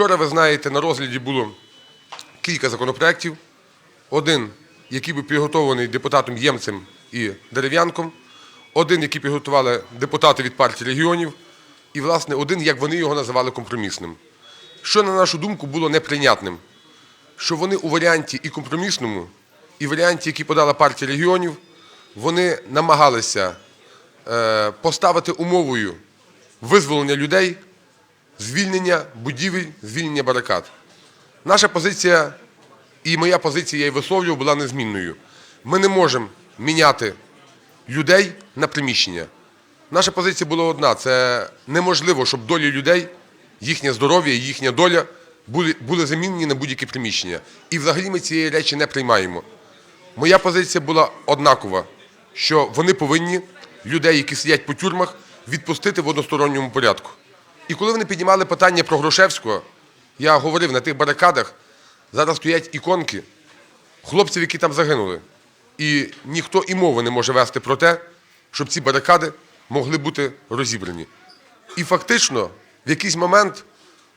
Вчора, ви знаєте, на розгляді було кілька законопроєктів. Один, який був підготовлений депутатом Ємцем і Дерев'янком, один, який підготували депутати від партії регіонів, і, власне, один, як вони його називали, компромісним. Що, на нашу думку, було неприйнятним, що вони у варіанті і компромісному, і варіанті, який подала партія регіонів, вони намагалися е, поставити умовою визволення людей, звільнення будівель, звільнення барикад. Наша позиція і моя позиція, я її висловлював, була незмінною. Ми не можемо міняти людей на приміщення. Наша позиція була одна: це неможливо, щоб долі людей, їхнє здоров'я, їхня доля були, були замінені на будь-які приміщення. І взагалі ми цієї речі не приймаємо. Моя позиція була однакова, що вони повинні людей, які сидять по тюрмах, відпустити в односторонньому порядку. І коли вони піднімали питання про Грушевського, я говорив, на тих барикадах зараз стоять іконки хлопців, які там загинули. І ніхто і мови не може вести про те, щоб ці барикади могли бути розібрані. І фактично, в якийсь момент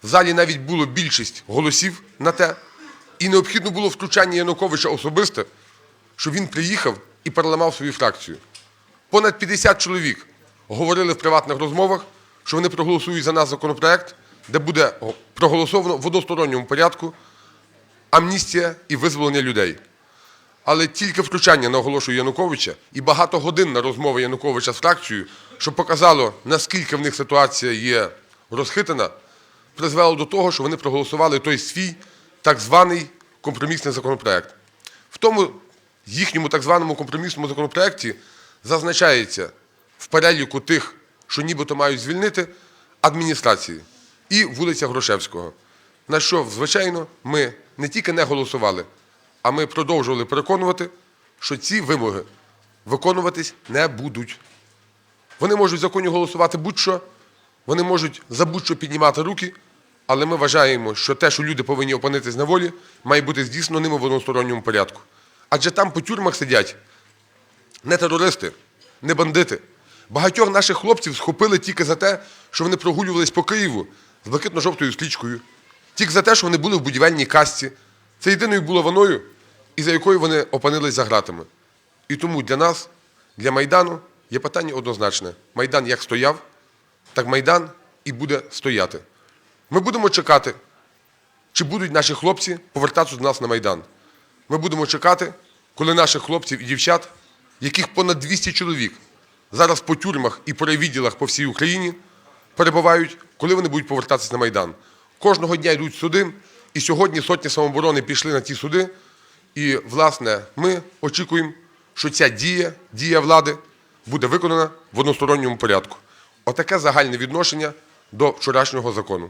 в залі навіть було більшість голосів на те, і необхідно було втручання Януковича особисте, щоб він приїхав і переламав свою фракцію. Понад 50 чоловік говорили в приватних розмовах, що вони проголосують за нас законопроект, де буде проголосовано в односторонньому порядку амністія і визволення людей. Але тільки втручання наголошую Януковича і багато годин на розмови Януковича з фракцією, що показало, наскільки в них ситуація є розхитана, призвело до того, що вони проголосували той свій так званий компромісний законопроект. В тому їхньому так званому компромісному законопроекті зазначається в переліку тих, що нібито мають звільнити, адміністрації і вулиця Грушевського. На що, звичайно, ми не тільки не голосували, а ми продовжували переконувати, що ці вимоги виконуватись не будуть. Вони можуть в законі голосувати будь-що, вони можуть за будь-що піднімати руки, але ми вважаємо, що те, що люди повинні опинитись на волі, має бути здійснено ними в односторонньому порядку. Адже там по тюрмах сидять не терористи, не бандити. Багатьох наших хлопців схопили тільки за те, що вони прогулювались по Києву з блакитно-жовтою стрічкою, тільки за те, що вони були в будівельній касті. Це єдиною було виною, і за якою вони опинились за ґратами. І тому для нас, для Майдану, є питання однозначне. Майдан як стояв, так Майдан і буде стояти. Ми будемо чекати, чи будуть наші хлопці повертатися до нас на Майдан. Ми будемо чекати, коли наших хлопців і дівчат, яких понад 200 чоловік зараз по тюрмах і по райвідділах по всій Україні перебувають, коли вони будуть повертатися на Майдан. Кожного дня йдуть суди, і сьогодні сотні самооборони пішли на ті суди. І, власне, ми очікуємо, що ця дія, дія влади буде виконана в односторонньому порядку. Отаке загальне відношення до вчорашнього закону.